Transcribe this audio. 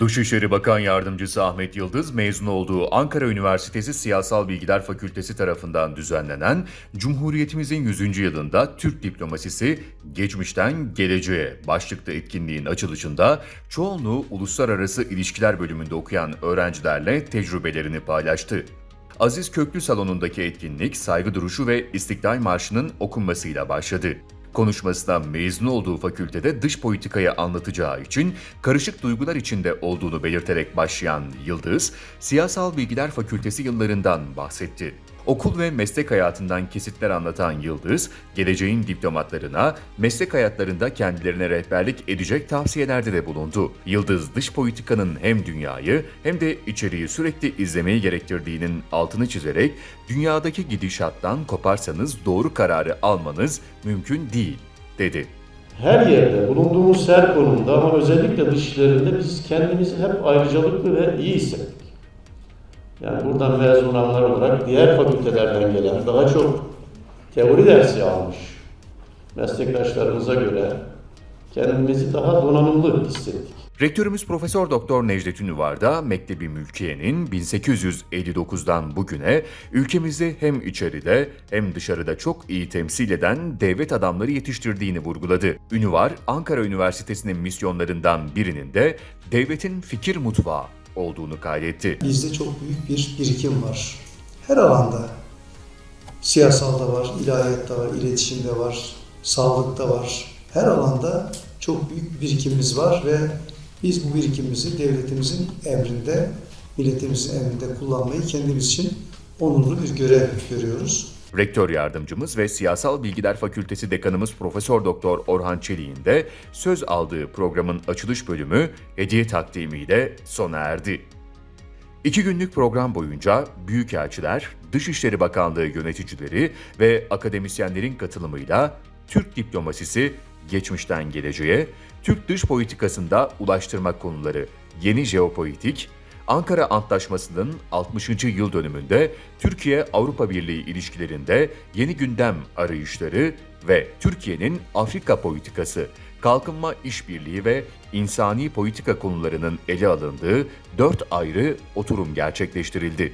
Dışişleri Bakan Yardımcısı Ahmet Yıldız mezun olduğu Ankara Üniversitesi Siyasal Bilgiler Fakültesi tarafından düzenlenen Cumhuriyetimizin 100. yılında Türk diplomasisi geçmişten geleceğe başlıklı etkinliğin açılışında çoğunluğu uluslararası ilişkiler bölümünde okuyan öğrencilerle tecrübelerini paylaştı. Aziz Köklü salonundaki etkinlik saygı duruşu ve İstiklal Marşı'nın okunmasıyla başladı. Konuşmasında mezun olduğu fakültede dış politikayı anlatacağı için karışık duygular içinde olduğunu belirterek başlayan Yıldız, Siyasal Bilgiler Fakültesi yıllarından bahsetti. Okul ve meslek hayatından kesitler anlatan Yıldız, geleceğin diplomatlarına meslek hayatlarında kendilerine rehberlik edecek tavsiyelerde de bulundu. Yıldız, dış politikanın hem dünyayı hem de içeriği sürekli izlemeyi gerektirdiğinin altını çizerek, dünyadaki gidişattan koparsanız doğru kararı almanız mümkün değil, dedi. her yerde, bulunduğumuz her konumda ama özellikle dışlarında biz kendimizi hep ayrıcalıklı ve iyi hissettik. Yani buradan mezun olanlar olarak diğer fakültelerden gelen, daha çok teori dersi almış meslektaşlarımıza göre kendimizi daha donanımlı hissettik. Rektörümüz Profesör Doktor Necdet Ünüvar da Mektebi Mülkiye'nin 1859'dan bugüne ülkemizi hem içeride hem dışarıda çok iyi temsil eden devlet adamları yetiştirdiğini vurguladı. Ünüvar, Ankara Üniversitesi'nin misyonlarından birinin de devletin fikir mutfağı olduğunu kaydetti. Bizde çok büyük bir birikim var. Her alanda. Siyasalda var, ilahiyatta var, iletişimde var, sağlıkta var. Her alanda çok büyük bir birikimimiz var ve biz bu birikimimizi devletimizin emrinde, milletimizin emrinde kullanmayı kendimiz için onurlu bir görev görüyoruz. Rektör yardımcımız ve Siyasal Bilgiler Fakültesi dekanımız Profesör Doktor Orhan Çelik'in de söz aldığı programın açılış bölümü hediye takdimiyle sona erdi. İki günlük program boyunca büyükelçiler, Dışişleri Bakanlığı yöneticileri ve akademisyenlerin katılımıyla Türk diplomasisi geçmişten geleceğe, Türk dış politikasında ulaştırma konuları, yeni jeopolitik, Ankara Antlaşması'nın 60. yıl dönümünde Türkiye-Avrupa Birliği ilişkilerinde yeni gündem arayışları ve Türkiye'nin Afrika politikası, kalkınma işbirliği ve insani politika konularının ele alındığı dört ayrı oturum gerçekleştirildi.